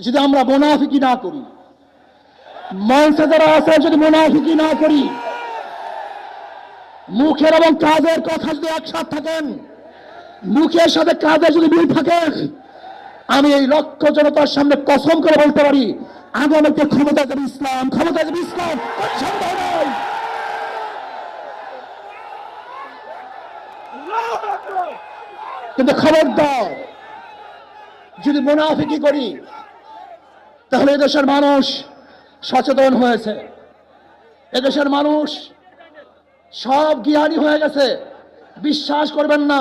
যদি আমরা মোনাফিকি না করি মঞ্চে যারা আছেন যদি মোনাফিকি না করি, মুখের এবং কাজের কথা যদি একসাথে থাকেন, মুখের সাথে কাজের যদি মিল থাকে, আমি এই লক্ষ জনতার সামনে কসম করে বলতে পারি আগামীতে ক্ষমতা যাবে ইসলাম, ক্ষমতা যাবে ইসলাম। কিন্তু খবরদার, যদি মুনাফিকি করি তাহলে এদেশের মানুষ সচেতন হয়েছে। এদেশের মানুষ সব জ্ঞানী হয়ে গেছে। বিশ্বাস করবেন না,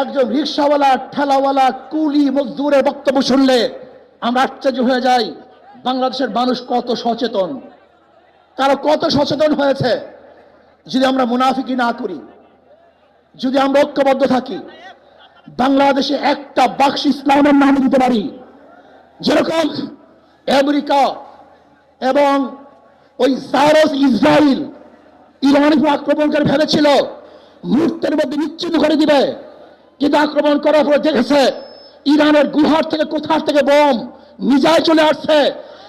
একজন রিক্সাওয়ালা, ঠেলাওয়ালা, কুলি, মজদুরের বক্তব্য শুনলে আমরা আশ্চর্য হয়ে যাই, বাংলাদেশের মানুষ কত সচেতন। তারা কত সচেতন হয়েছে, যদি আমরা মুনাফিকি না করি, যদি আমরা ঐক্যবদ্ধ থাকি, বাংলাদেশে একটা বাক্স ইসলামের নাম দিতে পারি, যেরকম আমেরিকা এবং ওই সারস ইসরায়েল ইরানের উপর ভেবেছিল মুহূর্তের মধ্যে নিশ্চিত করে দিবে। কিন্তু আক্রমণ করার পর দেখেছে, ইরানের গুহার থেকে কোথার থেকে বোম নিজায় চলে আসছে।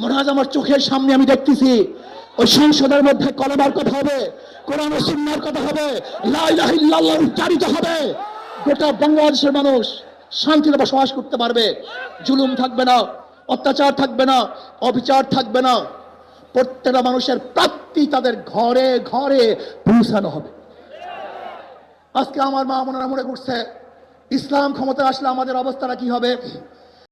মনে হয় আমার চোখের সামনে আমি দেখতেছি। ওই সংসদের মধ্যে কলমার কথা হবে, কোরআন সুন্নার কথা হবে উচ্চারিত হবে। গোটা বাংলাদেশের মানুষ শান্তিতে বসবাস করতে পারবে। জুলুম থাকবে না, অত্যাচার থাকবে না, অবিচার থাকবে না। প্রত্যেকটা মানুষের প্রাপ্তি তাদের ঘরে ঘরে পৌঁছানো হবে। আজকে আমার মা মনেরা মনে করছে, ইসলাম ক্ষমতা আসলে আমাদের অবস্থাটা কি হবে?